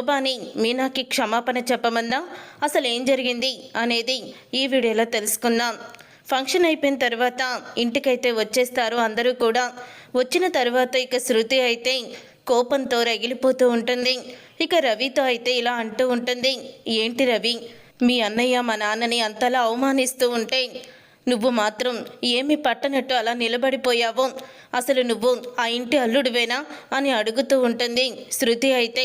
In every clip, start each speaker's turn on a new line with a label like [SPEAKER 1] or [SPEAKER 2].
[SPEAKER 1] శోభాని మీనాకి క్షమాపణ చెప్పమందా అసలు ఏం జరిగింది అనేది ఈ వీడియోలో తెలుసుకుందాం. ఫంక్షన్ అయిపోయిన తర్వాత ఇంటికైతే వచ్చేస్తారు అందరూ కూడా. వచ్చిన తర్వాత ఇక శృతి అయితే కోపంతో రగిలిపోతూ ఉంటుంది. ఇక రవితో అయితే ఇలా అంటూ ఉంటుంది. ఏంటి రవి? మీ అన్నయ్య మా నాన్నని అంతలా అవమానిస్తూ ఉంటే నువ్వు మాత్రం ఏమి పట్టనట్టు అలా నిలబడిపోయావో? అసలు నువ్వు ఆ ఇంటి అల్లుడివేనా? అని అడుగుతూ ఉంటుంది శృతి అయితే.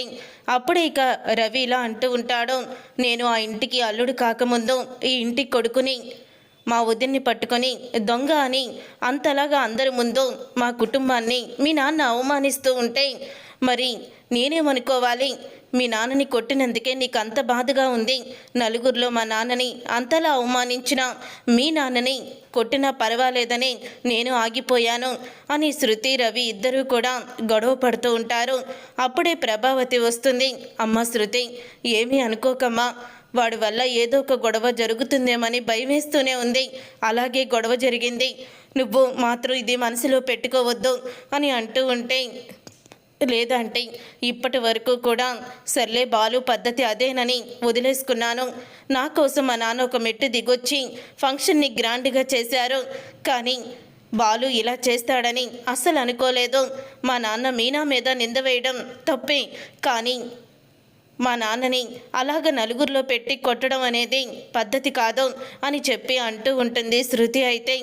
[SPEAKER 1] అప్పుడే ఇక రవి ఇలా అంటూ ఉంటాడు నేను ఆ ఇంటికి అల్లుడు కాకముందు ఈ ఇంటి కొడుకుని మా వదిన్ని పట్టుకొని దొంగ అని అంతలాగా అందరి ముందు మా కుటుంబాన్ని మీ నాన్న అవమానిస్తూ ఉంటే మరి నేనేమనుకోవాలి? మీ నాన్నని కొట్టినందుకే నీకు అంత బాధగా ఉంది. నలుగురిలో మా నాన్నని అంతలా అవమానించిన మీ నాన్నని కొట్టినా పర్వాలేదని నేను ఆగిపోయాను అని శృతి రవి ఇద్దరూ కూడా గొడవ పడుతూ ఉంటారు. అప్పుడే ప్రభావతి వస్తుంది. అమ్మ శృతి ఏమీ అనుకోకమ్మా. వాడి వల్ల ఏదో ఒక గొడవ జరుగుతుందేమని భయమేస్తూనే ఉంది. అలాగే గొడవ జరిగింది. నువ్వు మాత్రం ఇది మనసులో పెట్టుకోవద్దు అని అంటూ ఉంటే లేదంటే ఇప్పటి వరకు కూడా సర్లే బాలు పద్ధతి అదేనని వదిలేసుకున్నాను. నా కోసం మా నాన్న ఒక మెట్టు దిగొచ్చి ఫంక్షన్ని గ్రాండ్గా చేశారు. కానీ బాలు ఇలా చేస్తాడని అస్సలు అనుకోలేదు. మా నాన్న మీనా మీద నింద వేయడం తప్పే. కానీ మా నాన్నని అలాగ నలుగురిలో పెట్టి కొట్టడం అనేది పద్ధతి కాదు అని చెప్పి అంటూ ఉంటుంది శృతి అయితే.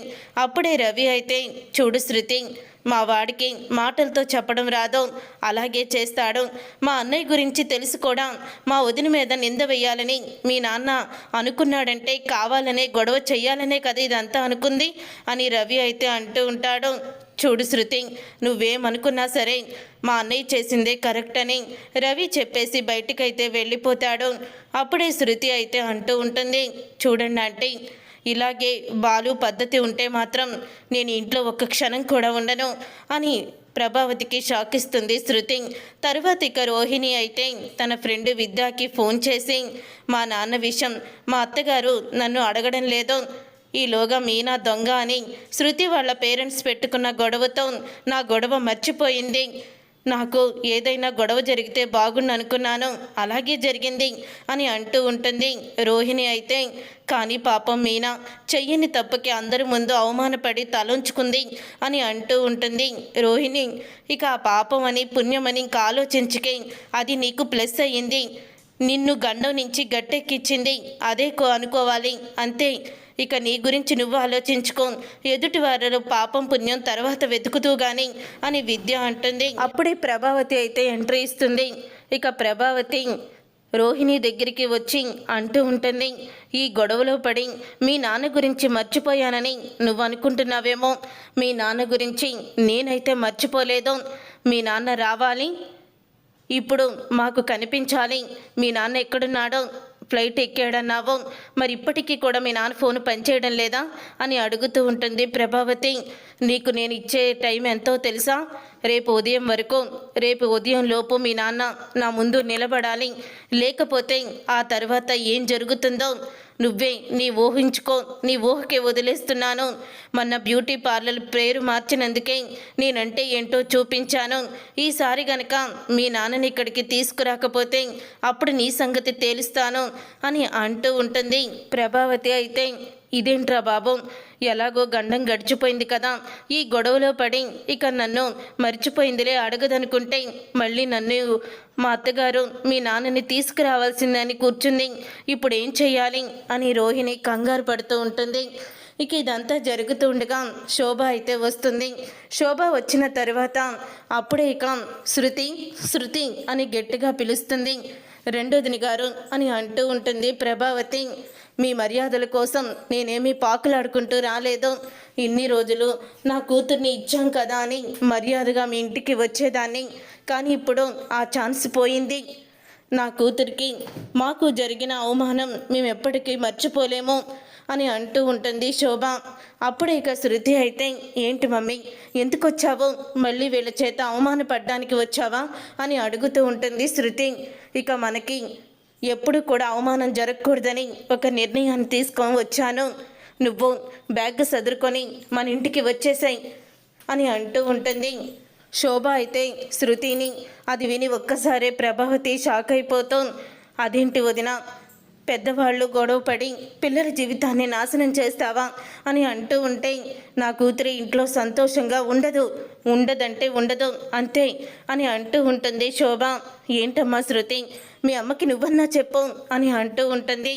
[SPEAKER 1] అప్పుడే రవి అయితే చూడు శృతి మా వాడికి మాటలతో చెప్పడం రాదు. అలాగే చేస్తాడు. మా అన్నయ్య గురించి తెలుసు కూడా. మా వదిన మీద నింద వేయాలని మీ నాన్న అనుకున్నాడంటే కావాలనే గొడవ చెయ్యాలనే కదా ఇదంతా అనుకుంది అని రవి అయితే అంటూ ఉంటాడు. చూడు శృతి నువ్వేమనుకున్నా సరే మా అన్నయ్య చేసిందే కరెక్ట్ అని రవి చెప్పేసి బయటికైతే వెళ్ళిపోతాడు. అప్పుడే శృతి అయితే అంటూ ఉంటుంది. చూడండి అంటే ఇలాగే బాలు పద్ధతి ఉంటే మాత్రం నేను ఇంట్లో ఒక్క క్షణం కూడా ఉండను అని ప్రభావతికి షాక్ ఇస్తుంది శృతి. తరువాత ఇక రోహిణి అయితే తన ఫ్రెండ్ విద్యాకి ఫోన్ చేసి మా నాన్న విషయం మా అత్తగారు నన్ను అడగడం లేదు. ఈలోగా మీనా దొంగ అని శృతి వాళ్ళ పేరెంట్స్ పెట్టుకున్న గొడవతో నా గొడవ మర్చిపోయింది. నాకు ఏదైనా గొడవ జరిగితే బాగుండు అనుకున్నాను అలాగే జరిగింది అని అంటూ ఉంటుంది రోహిణి అయితే. కానీ పాపం మీనా చెయ్యని తప్పుకి అందరి ముందు అవమానపడి తలంచుకుంది అని అంటూ ఉంటుంది రోహిణి. ఇక ఆ పాపం అని పుణ్యమని ఇంకా ఆలోచించుకే అది నీకు ప్లస్ అయ్యింది. నిన్ను గండం నుంచి గట్టెక్కిచ్చింది. అదే కో అనుకోవాలి. అంతే. ఇక నీ గురించి నువ్వు ఆలోచించుకో. ఎదుటి వారిలో పాపం పుణ్యం తర్వాత వెతుకుతూ గాని అని విద్య అంటుంది. అప్పుడే ప్రభావతి అయితే ఎంట్రీ ఇస్తుంది. ఇక ప్రభావతి రోహిణి దగ్గరికి వచ్చి అంటూ ఉంటుంది ఈ గొడవలో పడి మీ నాన్న గురించి మర్చిపోయానని నువ్వు అనుకుంటున్నావేమో. మీ నాన్న గురించి నేనైతే మర్చిపోలేదు. మీ నాన్న రావాలి. ఇప్పుడు మాకు కనిపించాలి. మీ నాన్న ఎక్కడున్నాడో ఫ్లైట్ ఎక్కాడన్నావో మరి ఇప్పటికీ కూడా మీ నాన్న ఫోన్ పనిచేయడం లేదా? అని అడుగుతూ ఉంటుంది ప్రభావతి. నీకు నేను ఇచ్చే టైం ఎంతో తెలుసా? రేపు ఉదయం వరకు రేపు ఉదయం లోపు మీ నాన్న నా ముందు నిలబడాలి. లేకపోతే ఆ తర్వాత ఏం జరుగుతుందో నువ్వే నీ ఊహించుకో నీ ఊహకే వదిలేస్తున్నాను. మొన్న బ్యూటీ పార్లర్ పేరు మార్చినందుకే నేనంటే ఏంటో చూపించాను. ఈసారి గనక మీ నాన్నని ఇక్కడికి తీసుకురాకపోతే అప్పుడు నీ సంగతి తేలుస్తాను అని అంటూ ఉంటుంది. ప్రభావతి అయితే ఇదేంట్రా బాబు? ఎలాగో గండం గడిచిపోయింది కదా. ఈ గొడవలో పడి ఇక నన్ను మర్చిపోయిందిలే అడగదనుకుంటే మళ్ళీ నన్ను మా అత్తగారు మీ నాన్నని తీసుకురావాల్సిందని కూర్చుంది. ఇప్పుడు ఏం చెయ్యాలి? అని రోహిణి కంగారు పడుతూ ఉంటుంది. ఇక ఇదంతా జరుగుతూ ఉండగా శోభ అయితే వస్తుంది. శోభ వచ్చిన తర్వాత అప్పుడే ఇక శృతి శృతి అని గట్టిగా పిలుస్తుంది. రెండోదిని గారు అని అంటూ ఉంటుంది ప్రభావతి మీ మర్యాదల కోసం నేనేమీ పాకులాడుకుంటూ రాలేదు. ఇన్ని రోజులు నా కూతుర్ని ఇచ్చాం కదా అని మర్యాదగా మీ ఇంటికి వచ్చేదాన్ని. కానీ ఇప్పుడు ఆ ఛాన్స్ పోయింది. నా కూతురికి మాకు జరిగిన అవమానం మేము ఎప్పటికీ మర్చిపోలేము. అని అంటూ ఉంటుంది శోభ. అప్పుడు ఇక శృతి అయితే ఏంటి మమ్మీ ఎందుకు వచ్చావు మళ్ళీ వీళ్ళ చేత అవమానపడడానికి వచ్చావా? అని అడుగుతూ ఉంటుంది శృతి. ఇక మనకి ఎప్పుడు కూడా అవమానం జరగకూడదని ఒక నిర్ణయాన్ని తీసుకొని వచ్చాను. నువ్వు బ్యాగ్ సదురుకొని మన ఇంటికి వచ్చేసాయి అని అంటూ ఉంటుంది. శోభ అయితే శృతిని అది విని ఒక్కసారే ప్రభావతి షాక్ అయిపోతూ అదేంటి వదిన పెద్దవాళ్ళు గొడవపడి పిల్లల జీవితాన్ని నాశనం చేస్తావా అని అంటూ ఉంటే నా కూతురి ఇంట్లో సంతోషంగా ఉండదు. ఉండదంటే ఉండదు అంతే అని అంటూ ఉంటుంది శోభ. ఏంటమ్మా శృతి మీ అమ్మకి నువ్వన్నా చెప్పు అని అంటూ ఉంటుంది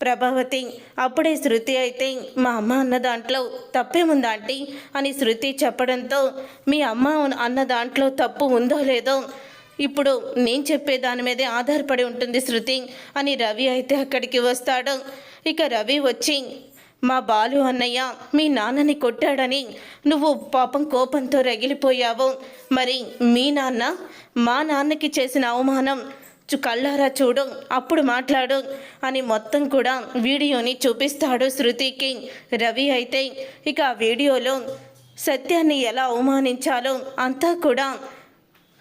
[SPEAKER 1] ప్రభావతి. అప్పుడే శృతి అయితే మా అమ్మ అన్న దాంట్లో తప్పేముందా ఆంటీ? అని శృతి చెప్పడంతో మీ అమ్మ అన్న దాంట్లో తప్పు ఉందో లేదో ఇప్పుడు నేను చెప్పే దాని మీదే ఆధారపడి ఉంటుంది శృతి అని రవి అయితే అక్కడికి వస్తాడు. ఇక రవి వచ్చి మా బాలు అన్నయ్య మీ నాన్నని కొట్టాడని. నువ్వు పాపం కోపంతో రగిలిపోయావు. మరి మీ నాన్న మా నాన్నకి చేసిన అవమానం చు కళ్ళారా చూడు అప్పుడు మాట్లాడు అని మొత్తం కూడా వీడియోని చూపిస్తాడు శృతికి. రవి అయితే ఇక ఆ వీడియోలో సత్యాన్ని ఎలా అవమానించాలో అంతా కూడా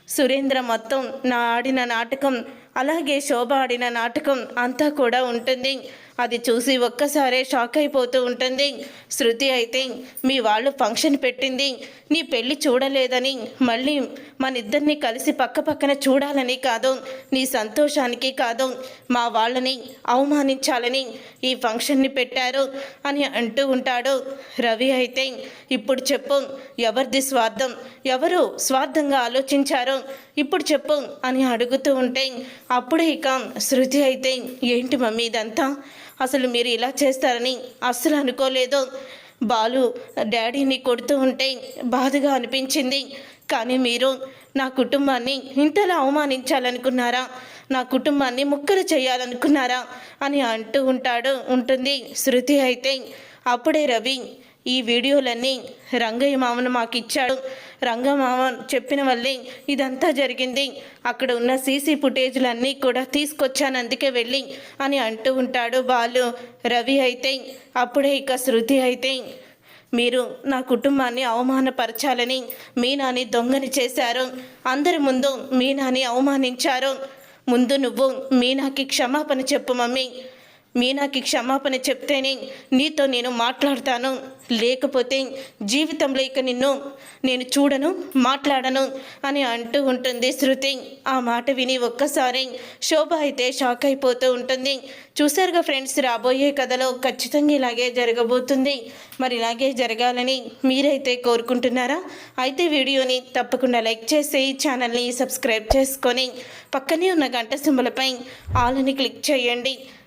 [SPEAKER 1] సురేంద్ర మొత్తం నా ఆడిన నాటకం అలాగే శోభ ఆడిన నాటకం అంతా కూడా ఉంటుంది. అది చూసి ఒక్కసారే షాక్ అయిపోతూ ఉంటుంది. శృతి అయితే మీ వాళ్ళు ఫంక్షన్ పెట్టింది. నీ పెళ్ళి చూడలేదని మళ్ళీ మన ఇద్దరిని కలిసి పక్క పక్కన చూడాలని కాదు. నీ సంతోషానికి కాదు. మా వాళ్ళని అవమానించాలని ఈ ఫంక్షన్ని పెట్టారు అని అంటూ ఉంటాడు. రవి అయితే ఇప్పుడు చెప్పు ఎవరిది స్వార్థం? ఎవరు స్వార్థంగా ఆలోచించారో? ఇప్పుడు చెప్పు అని అడుగుతూ ఉంటే అప్పుడే ఇక శృతి అయితే ఏంటి మమ్మీ ఇదంతా? అసలు మీరు ఇలా చేస్తారని అస్సలు అనుకోలేదు. బాలు డాడీని కొడుతూ ఉంటే బాధగా అనిపించింది. కానీ మీరు నా కుటుంబాన్ని ఇంతలా అవమానించాలనుకున్నారా? నా కుటుంబాన్ని ముక్కలు చేయాలనుకున్నారా? అని అంటూ ఉంటాడు ఉంటుంది శృతి అయితే. అప్పుడే రవి ఈ వీడియోలన్నీ రంగయ్య మామను మాకు ఇచ్చాడు రంగమామ చెప్పిన వల్లే ఇదంతా జరిగింది. అక్కడ ఉన్న సీసీ ఫుటేజ్లన్నీ కూడా తీసుకొచ్చాను అందుకే వెళ్ళి అని అంటూ ఉంటాడు బాలు. రవి అయితే అప్పుడే ఇక శృతి అయితే మీరు నా కుటుంబాన్ని అవమానపరచాలని మీనాని దొంగని చేశారు. అందరి ముందు మీనాని అవమానించారు. ముందు నువ్వు మీనాకి క్షమాపణ చెప్పు మమ్మీ. మీనాకి క్షమాపణ చెప్తేనే నీతో నేను మాట్లాడతాను. లేకపోతే జీవితంలో ఇక నిన్ను నేను చూడను మాట్లాడను అని అంటూ ఉంటుంది శృతి. ఆ మాట విని ఒక్కసారి శోభ అయితే షాక్ అయిపోతూ ఉంటుంది. చూసారుగా ఫ్రెండ్స్ రాబోయే కథలో ఖచ్చితంగా ఇలాగే జరగబోతుంది. మరి ఇలాగే జరగాలని మీరైతే కోరుకుంటున్నారా? అయితే వీడియోని తప్పకుండా లైక్ చేసి ఛానల్ని సబ్స్క్రైబ్ చేసుకొని పక్కనే ఉన్న గంట సింబలపై ఆల్ని క్లిక్ చేయండి.